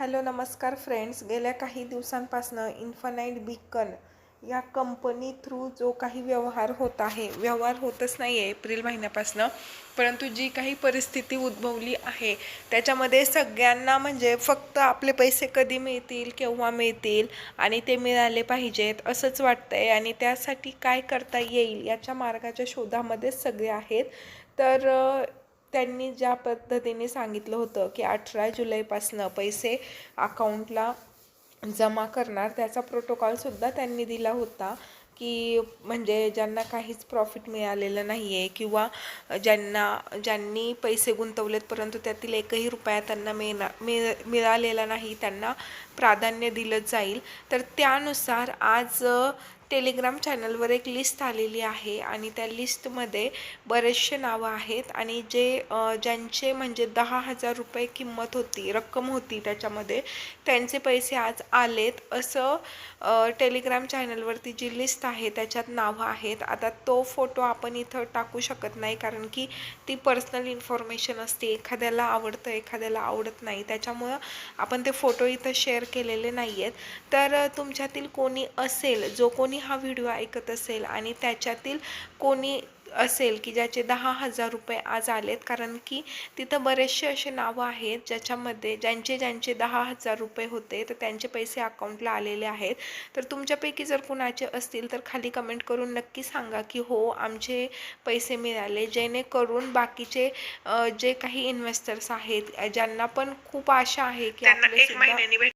Hello नमस्कार friends. गेल्या काही दिवसांपासनं इन्फनाईट बीकन या कंपनी थ्रू जो काही व्यवहार होत आहे व्यवहार होतच नाही आहे एप्रिल महिन्यापासनं परंतु जी काही परिस्थिती उद्भवली आहे त्याच्यामध्ये सगळ्यांना म्हणजे फक्त आपले पैसे कधी मिळतील केव्हा मिळतील आणि ते मिळाले पाहिजेत असंच वाटतं आहे आणि त्यासाठी काय करता येईल याच्या मार्गाच्या शोधामध्येच सगळे आहेत. तर त्यांनी ज्या पद्धतीने सांगितलं होतं की अठरा जुलैपासनं पैसे अकाउंटला जमा करणार त्याचा प्रोटोकॉलसुद्धा त्यांनी दिला होता की म्हणजे ज्यांना काहीच प्रॉफिट मिळालेलं नाही आहे किंवा ज्यांना ज्यांनी पैसे गुंतवलेत परंतु त्यातील एकही रुपया त्यांना मिळणार मिळ मिळालेला नाही त्यांना प्राधान्य दिलं जाईल. तर त्यानुसार आज टेलिग्राम चॅनलवर एक लिस्ट आलेली आहे आणि त्या लिस्टमध्ये बरेचसे नावं आहेत आणि जे ज्यांचे म्हणजे दहा हजार रुपये किंमत होती रक्कम होती त्याच्यामध्ये त्यांचे पैसे आज आलेत. असं टेलिग्राम चॅनलवरती जी लिस्ट आहे त्याच्यात नावं आहेत. आता तो फोटो आपण इथं टाकू शकत नाही कारण की ती पर्सनल इन्फॉर्मेशन असते. एखाद्याला आवडतं एखाद्याला आवडत नाही. त्याच्यामुळं आपण ते फोटो इथं शेअर केलेले नाही आहेत तर तुमच्यातील कोणी असेल जो कोणी हा व्हिडिओ ऐकत असेल आणि त्याच्यातील कोणी असेल की ज्याचे दहा हजार रुपये आज आलेत कारण की तिथं बरेचसे असे नावं आहेत ज्याच्यामध्ये ज्यांचे ज्यांचे दहा हजार रुपये होते तर त्यांचे पैसे अकाउंटला आलेले आहेत. तर तुमच्यापैकी जर कुणाचे असतील तर खाली कमेंट करून नक्की सांगा की हो आमचे पैसे मिळाले. जेणेकरून बाकीचे जे काही इन्व्हेस्टर्स आहेत ज्यांना पण खूप आशा आहे की आपले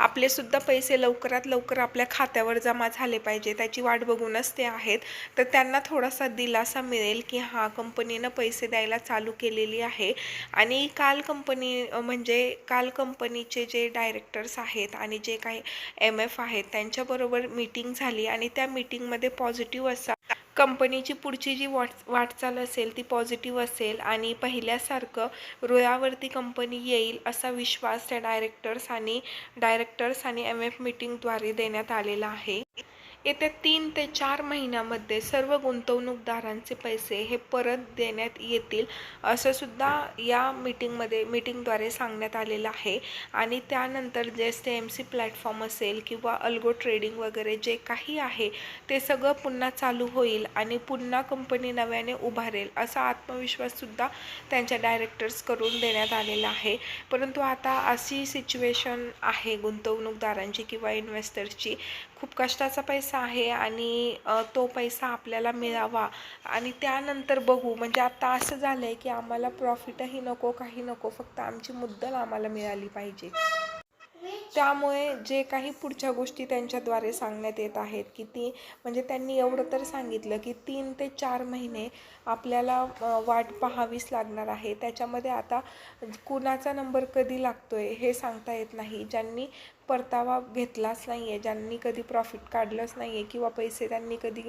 आपलेसुद्धा पैसे लवकरात लवकर आपल्या खात्यावर जमा झाले पाहिजे. त्याची वाट बघूनच ते आहेत. तर त्यांना थोडासा दिलासा मिळेल की हां कंपनीनं पैसे द्यायला चालू केलेली आहे. आणि काल कंपनी म्हणजे काल कंपनीचे जे डायरेक्टर्स आहेत आणि जे काही एम एफ आहेत त्यांच्याबरोबर मीटिंग झाली आणि त्या मीटिंगमध्ये पॉझिटिव्ह असा कंपनीची पुढची जी वाट वाटचाल असेल ती पॉझिटिव्ह असेल आणि पहिल्यासारखं रुळावरती कंपनी येईल असा विश्वास त्या डायरेक्टर्स आणि डायरेक्टर्स आणि एम एफ मीटिंगद्वारे देण्यात आलेला आहे. येत्या तीन ते चार महिन्यामध्ये सर्व गुंतवणूकदारांचे पैसे हे परत देण्यात येतील असं सुद्धा या मीटिंगमध्ये मीटिंगद्वारे सांगण्यात आलेलं आहे. आणि त्यानंतर जे एस एम सी प्लॅटफॉर्म असेल किंवा अल्गो ट्रेडिंग वगैरे जे काही आहे ते सगळं पुन्हा चालू होईल आणि पुन्हा कंपनी नव्याने उभारेल असा आत्मविश्वाससुद्धा त्यांच्या डायरेक्टर्स करून देण्यात आलेला आहे. परंतु आता अशी सिच्युएशन आहे गुंतवणूकदारांची किंवा इन्व्हेस्टर्सची खूप कष्टाचा पैसा आहे आणि तो पैसा आपल्याला मिळावा. आणि त्यानंतर बघू. म्हणजे आता असं झालं आहे की आम्हाला प्रॉफिटही नको काही नको. फक्त आमची मुद्दल आम्हाला मिळाली पाहिजे. त्यामुळे जे काही पुढच्या गोष्टी त्यांच्याद्वारे सांगण्यात येत आहेत की ती म्हणजे त्यांनी एवढं तर सांगितलं की तीन ते चार महिने आपल्याला वाट पाहावीच लागणार आहे. त्याच्यामध्ये आता कुणाचा नंबर कधी लागतो आहे हे सांगता येत नाही. ज्यांनी परतावा घेतलाच नाही आहे ज्यांनी कधी प्रॉफिट काढलंच नाही आहे किंवा पैसे त्यांनी कधी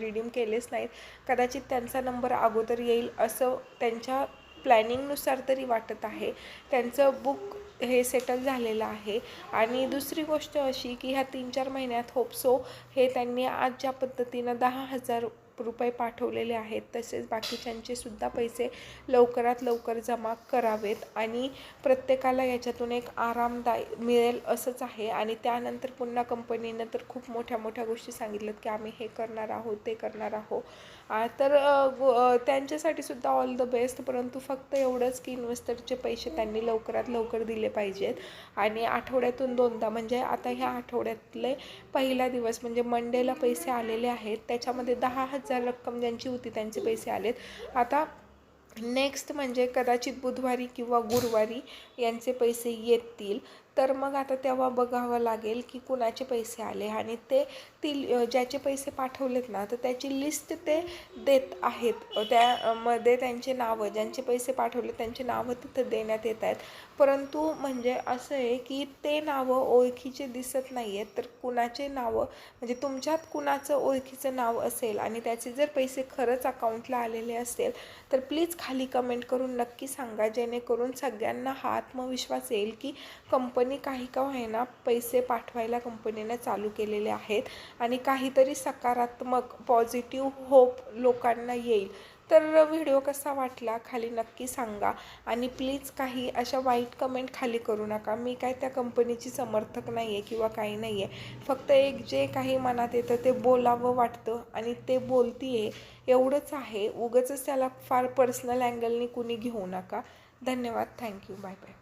रिडीम केलेच नाहीत कदाचित त्यांचा नंबर अगोदर येईल असं त्यांच्या प्लॅनिंगनुसार तरी वाटत आहे. त्यांचं बुक हे सेटल झालेलं आहे. आणि दुसरी गोष्ट अशी की ह्या तीन चार महिन्यात होपसो हे त्यांनी आज ज्या पद्धतीनं दहा हजार रुपये पाठवलेले आहेत. तसेच बाकीच्यांचे सुद्धा पैसे लवकरात लवकर जमा करावेत आणि प्रत्येकाला याच्यातून एक आरामदायी मिळेल असंच आहे. आणि त्यानंतर पुन्हा कंपनीनं तर खूप मोठ्या मोठ्या गोष्टी सांगितल्यात की आम्ही हे करणार आहोत ते करणार आहोत. तर त्यांच्यासाठी सुद्धा ऑल द बेस्ट परंतु फक्त एवढंच की इन्व्हेस्टरचे पैसे त्यांनी लवकरात लवकर दिले पाहिजेत. आणि आठवड्यातून दोनदा म्हणजे आता ह्या आठवड्यातले पहिला दिवस म्हणजे मंडेला पैसे आलेले आहेत त्याच्यामध्ये दहा हजार रक्कम ज्यांची होती त्यांचे पैसे आलेत. आता नेक्स्ट म्हणजे कदाचित बुधवारी किंवा गुरुवारी यांचे पैसे येतील. तर मग आता तेव्हा बघावं लागेल की कुणाचे पैसे आले आणि ते ती ज्याचे पैसे पाठवलेत ना तर त्याची लिस्ट ते देत आहेत. त्यामध्ये त्यांचे नावं ज्यांचे पैसे पाठवले त्यांचे नावं तिथं देण्यात येत आहेत. परंतु म्हणजे असं आहे की ते नावं ओळखीचे दिसत नाही आहेत तर कुणाचे नावं म्हणजे तुमच्यात कुणाचं ओळखीचं नाव असेल आणि त्याचे जर पैसे खरंच अकाउंटला आलेले असेल तर प्लीज खाली कमेंट करून नक्की सांगा जेणेकरून सगळ्यांना हा आत्मविश्वास येईल की कंपनी काही का होईना पैसे पाठवायला कंपनीने चालू केलेले आहेत आणि काहीतरी सकारात्मक पॉझिटिव्ह होप लोकांना येईल. तर व्हिडिओ कसा वाटला खाली नक्की सांगा आणि प्लीज काही अशा वाईट कमेंट खाली करू नका. मी काय त्या कंपनीची समर्थक नाही आहे किंवा काही नाही आहे फक्त एक जे काही मनात येतं ते बोलावं वाटतं आणि ते बोलती आहे एवढंच आहे. उगंच त्याला फार पर्सनल अँगलनी कुणी घेऊ नका. धन्यवाद. Thank you bye bye